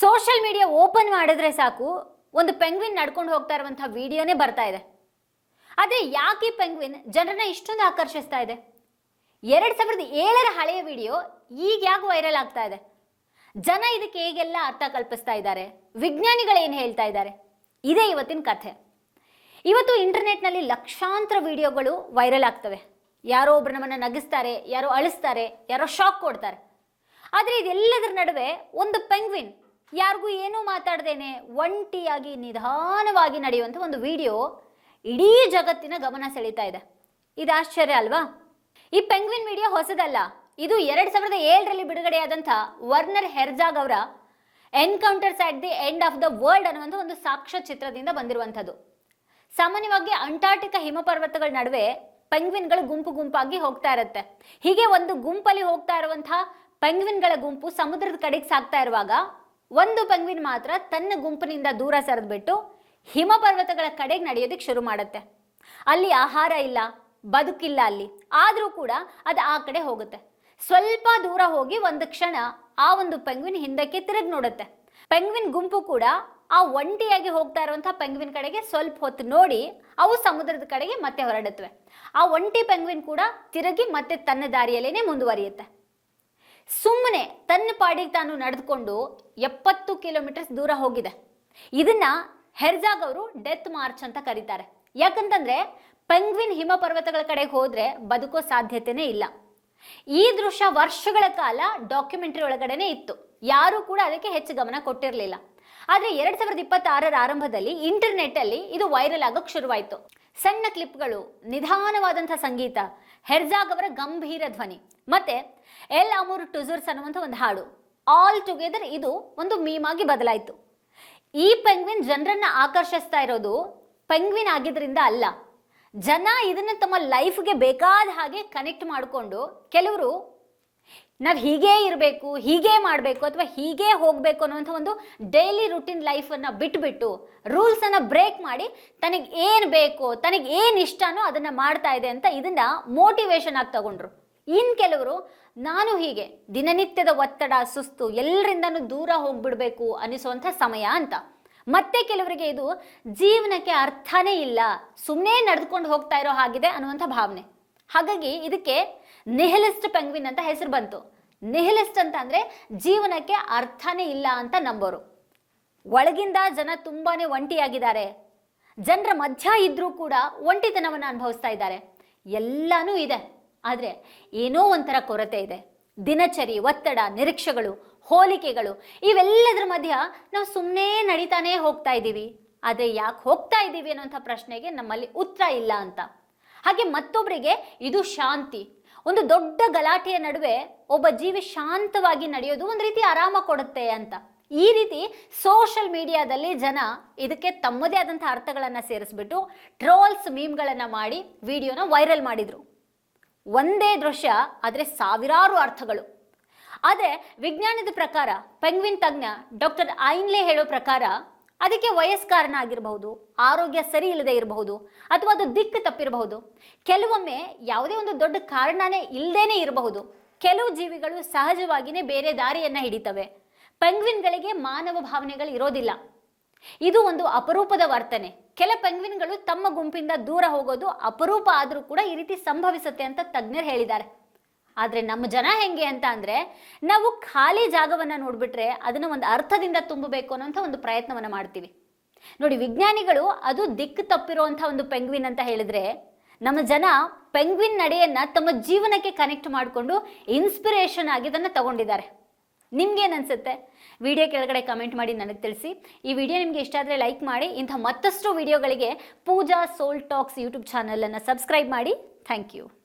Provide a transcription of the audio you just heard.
Social media open ಮಾಡಿದ್ರೆ ಸಾಕು, ಒಂದು ಪೆಂಗ್ವಿನ್ ನಡ್ಕೊಂಡು ಹೋಗ್ತಾ ಇರುವಂತಹ ವಿಡಿಯೋನೇ ಬರ್ತಾ ಇದೆ. ಆದರೆ ಯಾಕೆ ಪೆಂಗ್ವಿನ್? ಜನರನ್ನ ಇಷ್ಟೊಂದು ಆಕರ್ಷಿಸ್ತಾ ಇದೆ. ಎರಡ್ ಸಾವಿರದ ಏಳರ ಹಳೆಯ ವಿಡಿಯೋ ಈಗ ಯಾಕೆ ವೈರಲ್ ಆಗ್ತಾ ಇದೆ. ಜನ ಇದಕ್ಕೆ ಹೇಗೆಲ್ಲ ಅರ್ಥ ಕಲ್ಪಿಸ್ತಾ ಇದ್ದಾರೆ? ವಿಜ್ಞಾನಿಗಳು ಏನು ಹೇಳ್ತಾ ಇದ್ದಾರೆ? ಇದೇ ಇವತ್ತಿನ ಕಥೆ. ಇವತ್ತು ಇಂಟರ್ನೆಟ್ನಲ್ಲಿ ಲಕ್ಷಾಂತರ ವಿಡಿಯೋಗಳು ವೈರಲ್ ಆಗ್ತವೆ. ಯಾರೋ ಒಬ್ರು ನಮ್ಮನ್ನು ನಗಿಸ್ತಾರೆ, ಯಾರೋ ಅಳಿಸ್ತಾರೆ, ಯಾರೋ ಶಾಕ್ ಕೊಡ್ತಾರೆ. ಆದರೆ ಇದೆಲ್ಲದರ ನಡುವೆ ಒಂದು ಪೆಂಗ್ವಿನ್ ಯಾರಿಗೂ ಏನೂ ಮಾತಾಡ್ದೇನೆ, ಒಂಟಿಯಾಗಿ ನಿಧಾನವಾಗಿ ನಡೆಯುವಂಥ ಒಂದು ವಿಡಿಯೋ ಇಡೀ ಜಗತ್ತಿನ ಗಮನ ಸೆಳೀತಾ ಇದೆ. ಇದು ಆಶ್ಚರ್ಯ ಅಲ್ವಾ? ಈ ಪೆಂಗ್ವಿನ್ ವಿಡಿಯೋ ಹೊಸದಲ್ಲ. ಇದು ಎರಡ್ ಸಾವಿರದ ಏಳರಲ್ಲಿ ಬಿಡುಗಡೆಯಾದಂಥ ವರ್ನರ್ ಹೆರ್ಜಾಗ್ ಅವರ encounters at the end of the world ಅನ್ನುವಂಥ ಒಂದು ಸಾಕ್ಷ್ಯ ಚಿತ್ರದಿಂದ ಬಂದಿರುವಂಥದ್ದು. ಸಾಮಾನ್ಯವಾಗಿ ಅಂಟಾರ್ಟಿಕ ಹಿಮಪರ್ವತಗಳ ನಡುವೆ ಪೆಂಗ್ವಿನ್ಗಳು ಗುಂಪು ಗುಂಪಾಗಿ ಹೋಗ್ತಾ ಇರುತ್ತೆ. ಹೀಗೆ ಒಂದು ಗುಂಪಲ್ಲಿ ಹೋಗ್ತಾ ಇರುವಂತಹ ಪೆಂಗ್ವಿನ್ಗಳ ಗುಂಪು ಸಮುದ್ರದ ಕಡೆಗೆ ಸಾಗ್ತಾ ಇರುವಾಗ ಒಂದು ಪೆಂಗ್ವಿನ್ ಮಾತ್ರ ತನ್ನ ಗುಂಪಿನಿಂದ ದೂರ ಸರಿದ್ಬಿಟ್ಟು ಹಿಮ ಪರ್ವತಗಳ ಕಡೆಗೆ ನಡೆಯೋದಕ್ಕೆ ಶುರು ಮಾಡುತ್ತೆ. ಅಲ್ಲಿ ಆಹಾರ ಇಲ್ಲ, ಬದುಕಿಲ್ಲ ಅಲ್ಲಿ. ಆದರೂ ಕೂಡ ಅದು ಆ ಕಡೆ ಹೋಗುತ್ತೆ. ಸ್ವಲ್ಪ ದೂರ ಹೋಗಿ ಒಂದು ಕ್ಷಣ ಆ ಒಂದು ಪೆಂಗ್ವಿನ್ ಹಿಂದಕ್ಕೆ ತಿರುಗಿ ನೋಡುತ್ತೆ. ಪೆಂಗ್ವಿನ್ ಗುಂಪು ಕೂಡ ಆ ಒಂಟಿಯಾಗಿ ಹೋಗ್ತಾ ಇರುವಂತಹ ಪೆಂಗ್ವಿನ್ ಕಡೆಗೆ ಸ್ವಲ್ಪ ಹೊತ್ತು ನೋಡಿ ಅವು ಸಮುದ್ರದ ಕಡೆಗೆ ಮತ್ತೆ ಹೊರಡುತ್ತವೆ. ಆ ಒಂಟಿ ಪೆಂಗ್ವಿನ್ ಕೂಡ ತಿರುಗಿ ಮತ್ತೆ ತನ್ನ ದಾರಿಯಲ್ಲೇನೆ ಮುಂದುವರಿಯುತ್ತೆ. ಸುಮ್ಮನೆ ತನ್ನ ಪಾಡಿಗೆ ತಾನು ನಡೆದುಕೊಂಡು ಎಪ್ಪತ್ತು ಕಿಲೋಮೀಟರ್ಸ್ ದೂರ ಹೋಗಿದೆ. ಇದನ್ನ ಹೆರ್ಜಾಗ್ ಅವರು ಡೆತ್ ಮಾರ್ಚ್ ಅಂತ ಕರೀತಾರೆ. ಯಾಕಂತಂದ್ರೆ ಪೆಂಗ್ವಿನ್ ಹಿಮ ಪರ್ವತಗಳ ಕಡೆಗೆ ಹೋದ್ರೆ ಬದುಕೋ ಸಾಧ್ಯತೆನೇ ಇಲ್ಲ. ಈ ದೃಶ್ಯ ವರ್ಷಗಳ ಕಾಲ ಡಾಕ್ಯುಮೆಂಟರಿ ಒಳಗಡೆನೆ ಇತ್ತು. ಯಾರೂ ಕೂಡ ಅದಕ್ಕೆ ಹೆಚ್ಚು ಗಮನ ಕೊಟ್ಟಿರಲಿಲ್ಲ. ಆದ್ರೆ ಎರಡ್ ಸಾವಿರದ ಇಪ್ಪತ್ತಾರರ ಆರಂಭದಲ್ಲಿ ಇಂಟರ್ನೆಟ್ ಅಲ್ಲಿ ಇದು ವೈರಲ್ ಆಗೋಕ್ ಶುರುವಾಯಿತು. ಸಣ್ಣ ಕ್ಲಿಪ್ಗಳು ನಿಧಾನವಾದಂಥ ಸಂಗೀತ, ಹೆರ್ಜಾಗ್ ಅವರ ಗಂಭೀರ ಧ್ವನಿ, ಮತ್ತೆ ಎಲ್ ಅಮೂರ್ ಟುಜುರ್ಸ್ ಅನ್ನುವಂಥ ಒಂದು ಹಾಡು. ಆಲ್ ಟುಗೆದರ್ ಇದು ಒಂದು ಮೀಮಾಗಿ ಬದಲಾಯಿತು. ಈ ಪೆಂಗ್ವಿನ್ ಜನರನ್ನ ಆಕರ್ಷಿಸ್ತಾ ಇರೋದು ಪೆಂಗ್ವಿನ್ ಆಗಿದ್ರಿಂದ ಅಲ್ಲ. ಜನ ಇದನ್ನ ತಮ್ಮ ಲೈಫ್ಗೆ ಬೇಕಾದ ಹಾಗೆ ಕನೆಕ್ಟ್ ಮಾಡಿಕೊಂಡು ಕೆಲವರು ನಾವು ಹೀಗೇ ಇರಬೇಕು, ಹೀಗೇ ಮಾಡಬೇಕು ಅಥವಾ ಹೀಗೇ ಹೋಗಬೇಕು ಅನ್ನುವಂಥ ಒಂದು ಡೈಲಿ ರುಟೀನ್ ಲೈಫನ್ನು ಬಿಟ್ಬಿಟ್ಟು ರೂಲ್ಸನ್ನು ಬ್ರೇಕ್ ಮಾಡಿ ತನಗೆ ಏನು ಬೇಕು, ತನಗೆ ಏನು ಇಷ್ಟನೋ ಅದನ್ನು ಮಾಡ್ತಾ ಇದೆ ಅಂತ ಇದನ್ನ ಮೋಟಿವೇಶನ್ ಆಗಿ ತಗೊಂಡ್ರು. ಇನ್ನು ಕೆಲವರು, ನಾನು ಹೀಗೆ, ದಿನನಿತ್ಯದ ಒತ್ತಡ, ಸುಸ್ತು ಎಲ್ಲರಿಂದನೂ ದೂರ ಹೋಗ್ಬಿಡ್ಬೇಕು ಅನಿಸುವಂಥ ಸಮಯ ಅಂತ. ಮತ್ತೆ ಕೆಲವರಿಗೆ ಇದು ಜೀವನಕ್ಕೆ ಅರ್ಥನೇ ಇಲ್ಲ. ಸುಮ್ಮನೆ ನಡೆದುಕೊಂಡು ಹೋಗ್ತಾ ಇರೋ ಹಾಗಿದೆ ಅನ್ನುವಂಥ ಭಾವನೆ. ಹಾಗಾಗಿ ಇದಕ್ಕೆ ನಿಹಿಲಿಸ್ಟ್ ಪೆಂಗ್ವಿನ್ ಅಂತ ಹೆಸರು ಬಂತು. ನಿಹಿಲಿಸ್ಟ್ ಅಂತ ಅಂದರೆ ಜೀವನಕ್ಕೆ ಅರ್ಥನೇ ಇಲ್ಲ ಅಂತ ನಂಬೋರು. ಒಳಗಿಂದ ಜನ ತುಂಬಾನೇ ಒಂಟಿಯಾಗಿದ್ದಾರೆ. ಜನರ ಮಧ್ಯ ಇದ್ರೂ ಕೂಡ ಒಂಟಿತನವನ್ನು ಅನುಭವಿಸ್ತಾ ಇದ್ದಾರೆ. ಎಲ್ಲಾನು ಇದೆ. ಆದರೆ ಏನೋ ಒಂಥರ ಕೊರತೆ ಇದೆ. ದಿನಚರಿ, ಒತ್ತಡ, ನಿರೀಕ್ಷೆಗಳು, ಹೋಲಿಕೆಗಳು, ಇವೆಲ್ಲದರ ಮಧ್ಯ ನಾವು ಸುಮ್ಮನೆ ನಡೀತಾನೇ ಹೋಗ್ತಾ ಇದ್ದೀವಿ. ಆದರೆ ಯಾಕೆ ಹೋಗ್ತಾ ಇದ್ದೀವಿ ಅನ್ನೋಂಥ ಪ್ರಶ್ನೆಗೆ ನಮ್ಮಲ್ಲಿ ಉತ್ತರ ಇಲ್ಲ ಅಂತ. ಹಾಗೆ ಮತ್ತೊಬ್ಬರಿಗೆ ಇದು ಶಾಂತಿ. ಒಂದು ದೊಡ್ಡ ಗಲಾಟೆಯ ನಡುವೆ ಒಬ್ಬ ಜೀವಿ ಶಾಂತವಾಗಿ ನಡೆಯೋದು ಒಂದು ರೀತಿ ಆರಾಮ ಕೊಡುತ್ತೆ ಅಂತ. ಈ ರೀತಿ ಸೋಷಲ್ ಮೀಡಿಯಾದಲ್ಲಿ ಜನ ಇದಕ್ಕೆ ತಮ್ಮದೇ ಆದಂಥ ಅರ್ಥಗಳನ್ನು ಸೇರಿಸ್ಬಿಟ್ಟು ಟ್ರೋಲ್ಸ್ ಮೀಮ್ಗಳನ್ನು ಮಾಡಿ ವಿಡಿಯೋನ ವೈರಲ್ ಮಾಡಿದ್ರು. ಒಂದೇ ದೃಶ್ಯ, ಆದರೆ ಸಾವಿರಾರು ಅರ್ಥಗಳು. ಆದರೆ ವಿಜ್ಞಾನದ ಪ್ರಕಾರ ಪೆಂಗ್ವಿನ್ ತಜ್ಞ ಡಾಕ್ಟರ್ ಐನ್ಲೆ ಹೇಳೋ ಪ್ರಕಾರ ಅದಕ್ಕೆ ವಯಸ್ಕಾರಣ ಆಗಿರಬಹುದು ಆರೋಗ್ಯ ಸರಿ ಇಲ್ಲದೆ ಇರಬಹುದು, ಅಥವಾ ಅದು ದಿಕ್ಕು ತಪ್ಪಿರಬಹುದು. ಕೆಲವೊಮ್ಮೆ ಯಾವುದೇ ಒಂದು ದೊಡ್ಡ ಕಾರಣನೇ ಇಲ್ಲದೇನೆ ಇರಬಹುದು. ಕೆಲವು ಜೀವಿಗಳು ಸಹಜವಾಗಿಯೇ ಬೇರೆ ದಾರಿಯನ್ನ ಹಿಡಿತವೆ. ಪೆಂಗ್ವಿನ್ಗಳಿಗೆ ಮಾನವ ಭಾವನೆಗಳು ಇರೋದಿಲ್ಲ. ಇದು ಒಂದು ಅಪರೂಪದ ವರ್ತನೆ. ಕೆಲ ಪೆಂಗ್ವಿನ್ಗಳು ತಮ್ಮ ಗುಂಪಿಂದ ದೂರ ಹೋಗೋದು ಅಪರೂಪ ಆದರೂ ಕೂಡ ಈ ರೀತಿ ಸಂಭವಿಸುತ್ತೆ ಅಂತ ತಜ್ಞರು ಹೇಳಿದ್ದಾರೆ. ಆದರೆ ನಮ್ಮ ಜನ ಹೆಂಗೆ ಅಂತ ಅಂದರೆ ನಾವು ಖಾಲಿ ಜಾಗವನ್ನು ನೋಡಿಬಿಟ್ರೆ ಅದನ್ನು ಒಂದು ಅರ್ಥದಿಂದ ತುಂಬಬೇಕು ಅನ್ನೋಂಥ ಒಂದು ಪ್ರಯತ್ನವನ್ನು ಮಾಡ್ತೀವಿ. ನೋಡಿ ವಿಜ್ಞಾನಿಗಳು ಅದು ದಿಕ್ಕು ತಪ್ಪಿರುವಂಥ ಒಂದು ಪೆಂಗ್ವಿನ್ ಅಂತ ಹೇಳಿದ್ರೆ ನಮ್ಮ ಜನ ಪೆಂಗ್ವಿನ್ ನಡೆಯನ್ನ ತಮ್ಮ ಜೀವನಕ್ಕೆ ಕನೆಕ್ಟ್ ಮಾಡಿಕೊಂಡು ಇನ್ಸ್ಪಿರೇಷನ್ ಆಗಿ ಅದನ್ನು ತಗೊಂಡಿದ್ದಾರೆ. ನಿಮ್ಗೇನು ಅನ್ಸುತ್ತೆ? ವಿಡಿಯೋ ಕೆಳಗಡೆ ಕಮೆಂಟ್ ಮಾಡಿ ನನಗೆ ತಿಳಿಸಿ. ಈ ವಿಡಿಯೋ ನಿಮಗೆ ಇಷ್ಟ ಆದರೆ ಲೈಕ್ ಮಾಡಿ, ಇಂಥ ಮತ್ತಷ್ಟು ವಿಡಿಯೋಗಳಿಗೆ ಪೂಜಾ ಸೋಲ್ ಟಾಕ್ಸ್ ಯೂಟ್ಯೂಬ್ ಚಾನಲನ್ನು ಸಬ್ಸ್ಕ್ರೈಬ್ ಮಾಡಿ. Thank you